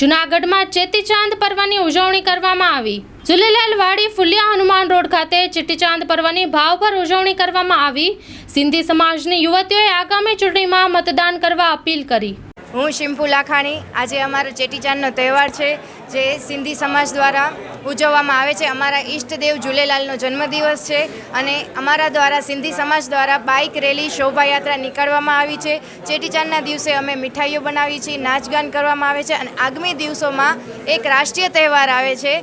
જૂનાગઢમાં ચેતીચાંદ પર્વની ઉજવણી કરવામાં આવી. ઝુલેલાલ વાડી ફુલિયા હનુમાન રોડ ખાતે ચેટીચાંદ પર્વની ભાવભર ઉજવણી કરવામાં આવી. સિંધી સમાજની યુવતીઓએ આગામી ચૂંટણીમાં મતદાન કરવા અપીલ કરી. હું શિમ્પુ લાખાણી. આજે અમારો ચેટીચાંદનો તહેવાર છે, જે સિંધી સમાજ દ્વારા ઉજવવામાં આવે છે. અમારા ઈષ્ટદેવ ઝૂલેલાલનો જન્મદિવસ છે અને અમારા દ્વારા, સિંધી સમાજ દ્વારા બાઇક રેલી, શોભાયાત્રા નીકળવામાં આવી છે. ચેટીચાંદના દિવસે અમે મીઠાઈઓ બનાવી છીએ, નાચગાન કરવામાં આવે છે અને આગામી દિવસોમાં એક રાષ્ટ્રીય તહેવાર આવે છે,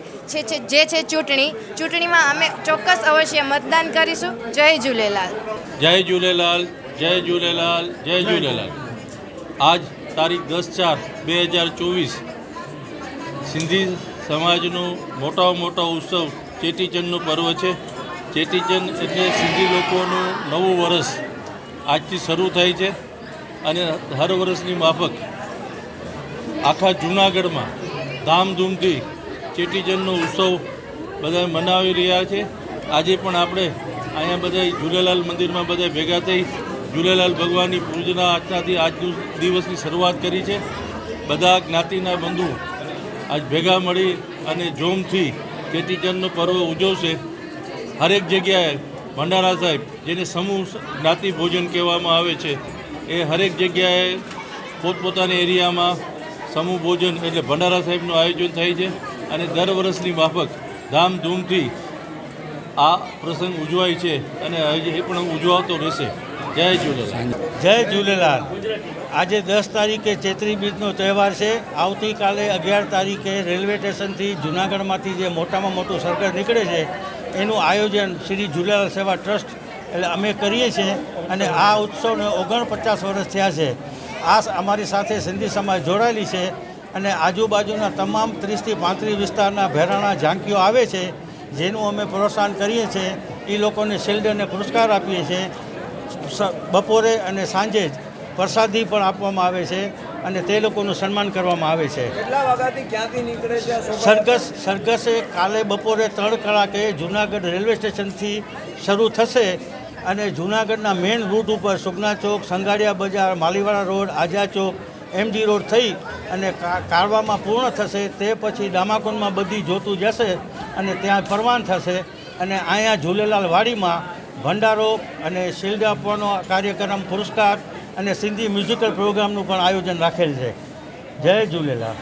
જે છે ચૂંટણી. ચૂંટણીમાં અમે ચોક્કસ અવશ્ય મતદાન કરીશું. જય ઝૂલેલાલ. જય ઝૂલેલાલ જય ઝૂલેલાલ જય ઝૂલેલાલ. આજ તારીખ દસ ચાર બે હજાર ચોવીસ, સિંધી સમાજનો મોટામાં મોટો ઉત્સવ ચેટીચંદનો પર્વ છે. ચેટીચંદ એટલે સિંધી લોકોનું નવું વર્ષ આજથી શરૂ થાય છે અને હર વર્ષની માફક આખા જૂનાગઢમાં ધામધૂમથી ચેટીચંદનો ઉત્સવ બધા મનાવી રહ્યા છે. આજે પણ આપણે અહીંયા બધા ઝૂલેલાલ મંદિરમાં બધા ભેગા થઈ ઝૂલેલાલ ભગવાનની પૂજના આજનાથી આજનું દિવસની શરૂઆત કરી છે. બધા જ્ઞાતિના બંધુ આજ ભેગા મળી અને જોમથી ચેટીચંદનો પર્વ ઉજવશે. હરેક જગ્યાએ ભંડારા સાહેબ, જેને સમૂહ જ્ઞાતિ ભોજન કહેવામાં આવે છે, એ હરેક જગ્યાએ પોતપોતાના એરિયામાં સમૂહ ભોજન એટલે ભંડારા સાહેબનું આયોજન થાય છે અને દર વર્ષની માફક ધામધૂમથી આ પ્રસંગ ઉજવાય છે અને હજી પણ ઉજવાતો રહેશે. જય ઝૂલેલાલ. જય ઝૂલેલાલ. આજે દસ તારીખે ચૈત્રી બીજનો તહેવાર છે. આવતીકાલે અગિયાર તારીખે રેલવે સ્ટેશનથી જુનાગઢમાંથી જે મોટામાં મોટું સરઘસ નીકળે છે, એનું આયોજન શ્રી ઝૂલેલાલ સેવા ટ્રસ્ટ, એટલે અમે કરીએ છીએ અને આ ઉત્સવને ઓગણપચાસ વર્ષ થયા છે. આ અમારી સાથે સિંધી સમાજ જોડાયેલી છે અને આજુબાજુના તમામ ત્રીસથી પાંત્રીસ વિસ્તારના ભેરાણા ઝાંકીઓ આવે છે, જેનું અમે પ્રોત્સાહન કરીએ છીએ. એ લોકોને શિલ્ડ અને પુરસ્કાર આપીએ છીએ. બપોરે અને સાંજે જ પ્રસાદી પણ આપવામાં આવે છે અને તે લોકોનું સન્માન કરવામાં આવે છે? સરઘસ સરઘસે કાલે બપોરે ત્રણ કલાકે જૂનાગઢ રેલવે સ્ટેશનથી શરૂ થશે અને જૂનાગઢના મેઇન રૂટ ઉપર સુગના ચોક સંગાડિયા બજાર માલીવાડા રોડ આજા ચોક એમજી રોડ થઈ અને કા- કારવામાં પૂર્ણ થશે તે પછી દામાકુંડમાં બધી જોતું જશે અને ત્યાં પરવાન થશે અને અહીંયા ઝૂલેલાલ વાડીમાં ભંડારો અને શિલ્ડ આપવાનો કાર્યક્રમ પુરસ્કાર અને સિંધી મ્યુઝિકલ પ્રોગ્રામનું પણ આયોજન રાખેલ છે. જય ઝૂલેલાલ.